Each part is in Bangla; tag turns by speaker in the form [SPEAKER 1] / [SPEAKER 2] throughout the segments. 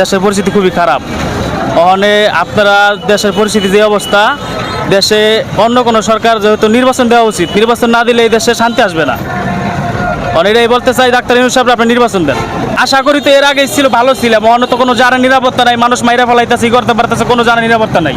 [SPEAKER 1] দেশের পরিস্থিতি খুবই খারাপ। ওখানে আপনারা দেশের পরিস্থিতি যে অবস্থা, দেশে অন্য কোনো সরকার যেহেতু নির্বাচন দেওয়া উচিত, নির্বাচন না দিলে এই দেশে শান্তি আসবে না। অনে এটাই বলতে চাই, ডাক্তার ইউনুস সাহেব, আপনি নির্বাচন দেন। আশা করি তো এর আগে ছিল, ভালো অন্য তো কোনো জানা নিরাপত্তা নাই, মানুষ মাইরা ফেলাইতেছে করতে পারতেছে, কোনো জানা নিরাপত্তা নাই।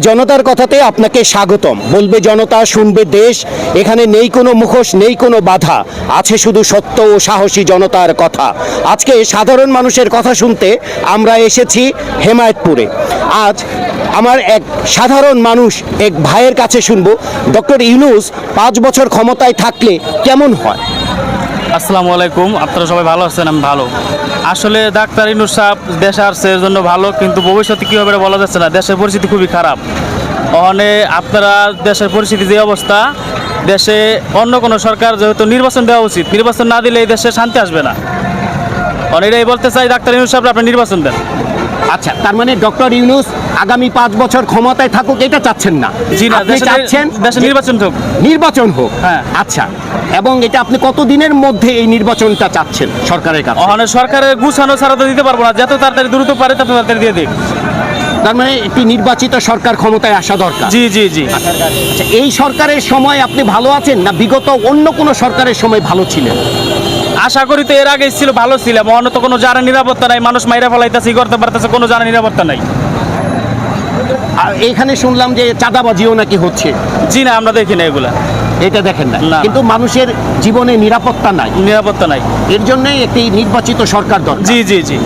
[SPEAKER 2] জনতার কথাতে আপনাকে স্বাগতম। বলবে জনতা, শুনবে দেশ, এখানে নেই কোনো মুখোশ, নেই কোনো বাধা। আছে শুধু সত্য ও সাহসী জনতার কথা। আজকে সাধারণ মানুষের কথা শুনতে আমরা এসেছি হেমায়তপুরে। আজ আমার এক সাধারণ মানুষ এক ভাইয়ের কাছে শুনব। ডক্টর ইউনুস পাঁচ বছর ক্ষমতায় থাকলে কেমন হয়?
[SPEAKER 1] আসসালামু আলাইকুম। আপনারা সবাই ভালো আছেন? আমি ভালো। আসলে ডাক্তার ইনুর সাহেব দেশে আসছে এর জন্য ভালো, কিন্তু ভবিষ্যতে কী হবে বলা যাচ্ছে না। দেশের পরিস্থিতি খুবই খারাপ। ওখানে আপনারা দেশের পরিস্থিতি, যে অবস্থা, দেশে অন্য কোনো সরকার যেহেতু নির্বাচন দেওয়া উচিত, নির্বাচন না দিলে এই দেশে শান্তি আসবে না। অনেক এটাই বলতে চাই, ডাক্তার ইনুর সাহেব, আপনি নির্বাচন দেন।
[SPEAKER 2] আচ্ছা তার মানে ডক্টর ইউনুস আগামী পাঁচ বছর ক্ষমতায় থাকুক এটা চাচ্ছেন না। আপনি চাচ্ছেন
[SPEAKER 1] নির্বাচন হোক।
[SPEAKER 2] নির্বাচন হোক।
[SPEAKER 1] হ্যাঁ।
[SPEAKER 2] আচ্ছা এবং এটা আপনি কত দিনের মধ্যে এই নির্বাচনটা চাচ্ছেন সরকারের কাছে?
[SPEAKER 1] ওখানে সরকারের গুছানো ছাড়া তো দিতে পারব না। যত তাড়াতাড়ি দ্রুত পারে তত তাড়াতাড়ি দিয়ে দিক।
[SPEAKER 2] তার মানে একটি নির্বাচিত সরকার ক্ষমতায় আসা দরকার।
[SPEAKER 1] জি জি জি।
[SPEAKER 2] আচ্ছা এই সরকারের সময় আপনি ভালো আছেন না বিগত অন্য কোনো সরকারের সময় ভালো ছিলেন?
[SPEAKER 1] আশা করি তো এর আগে ছিল ভালো ছিল অন্য তো কোনো যারা নিরাপত্তা নাই মানুষ মাইরা ফেলাইতেছে ই করতে পারতেছে কোনো যারা নিরাপত্তা নাই।
[SPEAKER 2] আর এখানে শুনলাম যে চাঁদাবাজিও নাকি হচ্ছে।
[SPEAKER 1] জি না আমরা দেখি না এগুলা।
[SPEAKER 2] এটা দেখেন না।
[SPEAKER 1] না।
[SPEAKER 2] কিন্তু মানুষের জীবনে নিরাপত্তা নাই।
[SPEAKER 1] নিরাপত্তা নাই।
[SPEAKER 2] এর জন্যই একটি নির্বাচিত সরকার দল
[SPEAKER 1] জি জি জি।